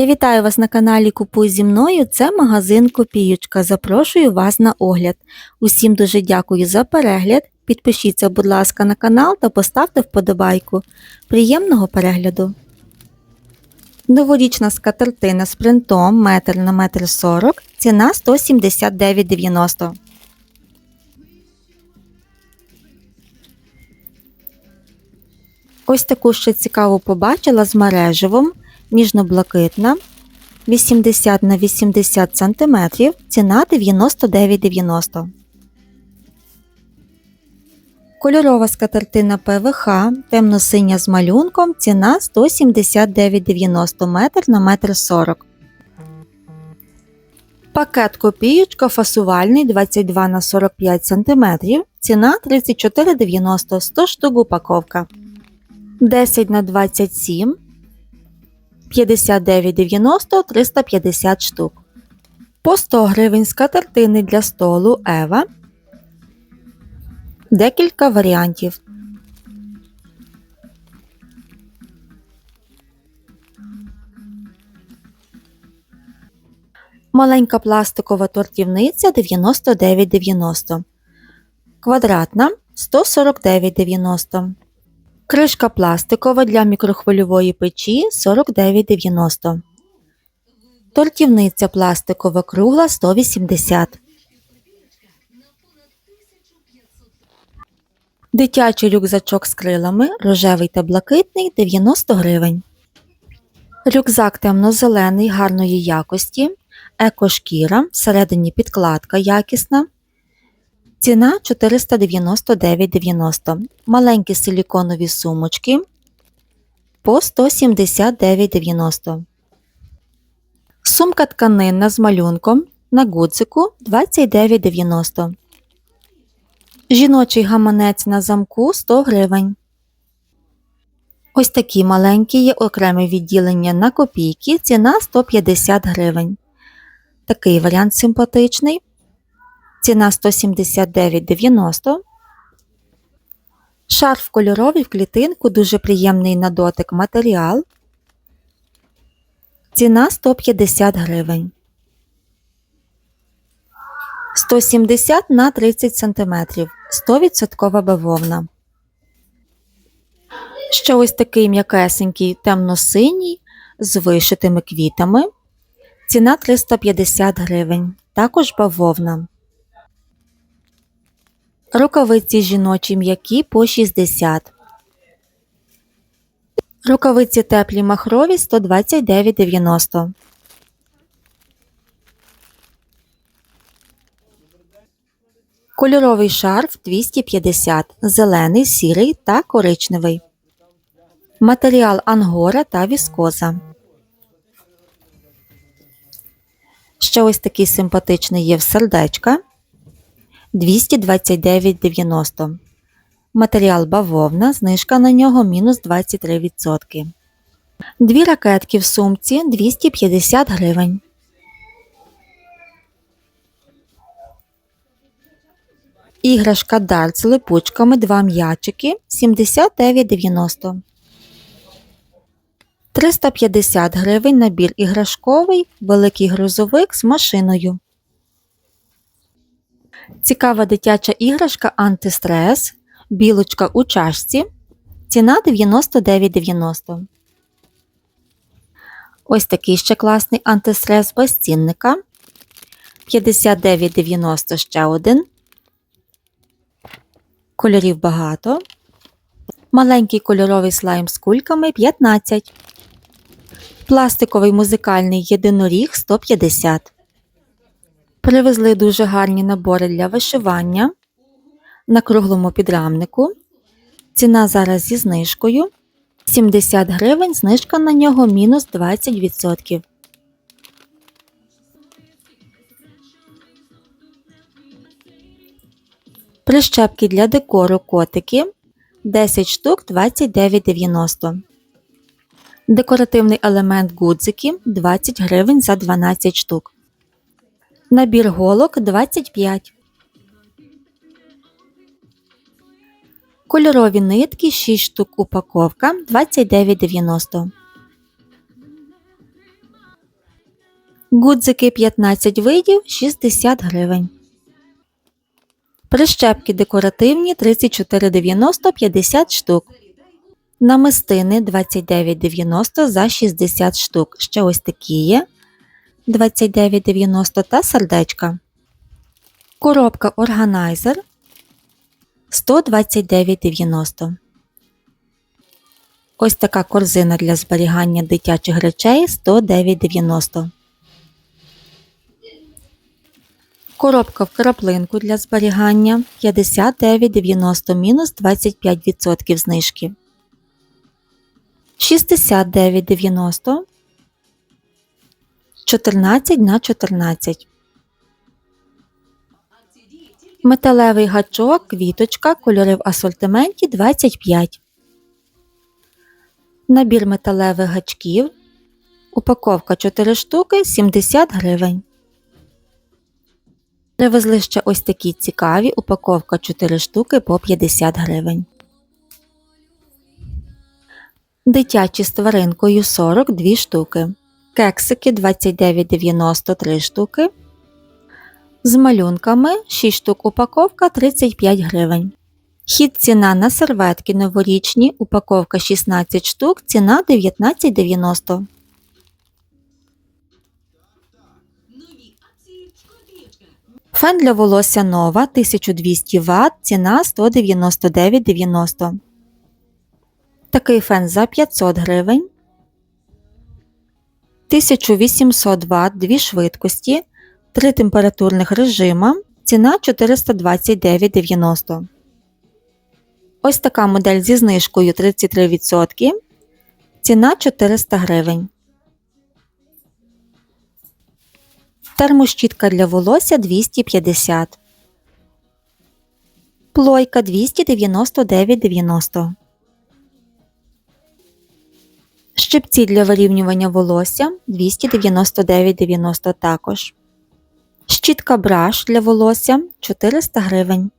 Я вітаю вас на каналі Купуй зі мною. Це магазин Копіючка. Запрошую вас на огляд. Усім дуже дякую за перегляд. Підпишіться, будь ласка, на канал та поставте вподобайку. Приємного перегляду! Новорічна скатертина з принтом метр на метр 40, ціна 179,90. Ось таку ще цікаву побачила з мереживом, ніжно-блакитна, 80 на 80 см, ціна 99,90. Кольорова скатертина ПВХ, темно-синя з малюнком, ціна 179,90 метр на метр 40. Пакет копіючка фасувальний 22 на 45 см, ціна 34,90 100 штук упаковка. 10 на 27 59,90 350 штук. По 100 гривень скатертини для столу Ева. Декілька варіантів. Маленька пластикова тортівниця 99,90. Квадратна 149,90. Кришка пластикова для мікрохвильової печі 49,90. Тортівниця пластикова кругла 180. Дитячий рюкзачок з крилами рожевий та блакитний 90 гривень. Рюкзак темно-зелений гарної якості. Екошкіра, всередині підкладка якісна. Ціна 499,90. Маленькі силіконові сумочки по 179,90. Сумка тканинна з малюнком на гудзику 29,90. Жіночий гаманець на замку 100 гривень. Ось такі маленькі є окреме відділення на копійки. Ціна 150 гривень. Такий варіант симпатичний. Ціна 179,90. Шарф кольоровий в клітинку, дуже приємний на дотик матеріал. Ціна 150 гривень. 170 на 30 см. 100% бавовна. Ще ось такий м'якесенький темно-синій з вишитими квітами. Ціна 350 гривень. Також бавовна. Рукавиці жіночі м'які по 60. Рукавиці теплі махрові 129,90. Кольоровий шарф 250, зелений, сірий та коричневий. Матеріал ангора та віскоза. Ще ось такий симпатичний є в сердечка 229,90. Матеріал бавовна, знижка на нього мінус 23%. Дві ракетки в сумці 250 гривень. Іграшка дарт з липучками 2 м'ячики 79,90. 350 гривень набір іграшковий, великий грузовик з машиною. Цікава дитяча іграшка антистрес, білочка у чашці. Ціна 99,90. Ось такий ще класний антистрес без цінника. 59,90 ще один. Кольорів багато. Маленький кольоровий слайм з кульками 15. Пластиковий музикальний єдиноріг 150. Привезли дуже гарні набори для вишивання на круглому підрамнику. Ціна зараз зі знижкою 70 гривень, знижка на нього мінус 20%. Прищепки для декору котики 10 штук 29,90. Декоративний елемент гудзики 20 гривень за 12 штук. Набір голок 25. Кольорові нитки 6 штук упаковка 29,90. Гудзики 15 видів 60 гривень. Прищепки декоративні 34,90 50 штук. Намистини 29,90 за 60 штук. Ще ось такі є 29,90 та сердечка. Коробка органайзер 129,90. Ось така корзина для зберігання дитячих речей 109,90. Коробка в краплинку для зберігання 59,90 мінус 25% знижки. 69,90 14 на 14 Металевий гачок, квіточка, кольори в асортименті 25 Набір металевих гачків. Упаковка 4 штуки 70 гривень. Привезли ще ось такі цікаві. Упаковка 4 штуки по 50 гривень. Дитячі з тваринкою 42 штуки. Кексики 29,93 штуки. З малюнками 6 штук упаковка 35 гривень. Хід ціна на серветки новорічні, упаковка 16 штук, ціна 19,90. Фен для волосся нова 1200 Вт, ціна 199,90. Такий фен за 500 гривень. 1800 Вт, дві швидкості, три температурних режима, ціна 429,90. Ось така модель зі знижкою 33%. Ціна 400 гривень. Термощітка для волосся 250. Плойка 299,90. Щипці для вирівнювання волосся 299,90 також. Щітка браш для волосся 400 гривень.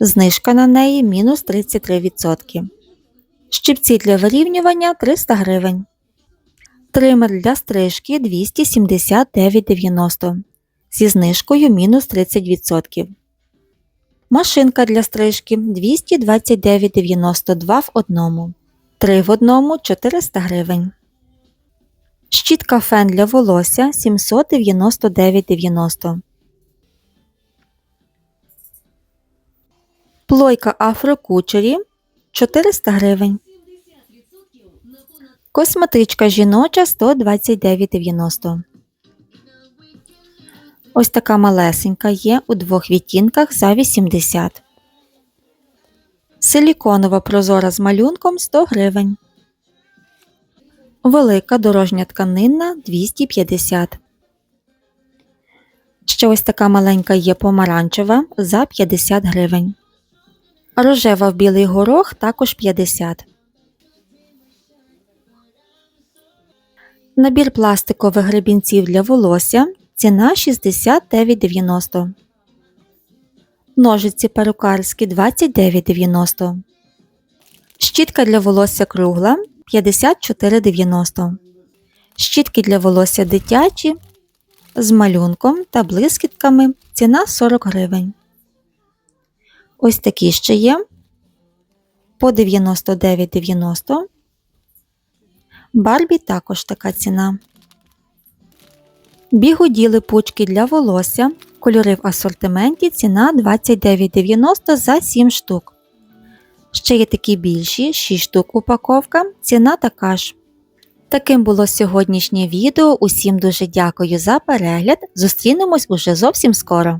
Знижка на неї мінус 33%. Щипці для вирівнювання 300 гривень. Тример для стрижки 279,90 зі знижкою мінус 30%. Машинка для стрижки 229,92 в одному. 3 в одному 400 гривень. Щітка фен для волосся 799,90. Плойка афрокучері 400 гривень. Косметичка жіноча 129,90. Ось така малесенька є у двох відтінках за 80. Силіконова прозора з малюнком 100 гривень. Велика дорожня тканинна 250. Ще ось така маленька є помаранчева за 50 гривень. Рожева в білий горох також 50. Набір пластикових гребінців для волосся. Ціна 69,90. Ножиці перукарські 29,90. Щітка для волосся кругла 54,90. Щітки для волосся дитячі з малюнком та блискітками. Ціна 40 гривень. Ось такі ще є по 99,90. Барбі також така ціна. Бігуді пучки для волосся. Кольори в асортименті ціна 29,90 за 7 штук. Ще є такі більші 6 штук упаковка. Ціна така ж. Таким було сьогоднішнє відео. Усім дуже дякую за перегляд. Зустрінемось уже зовсім скоро.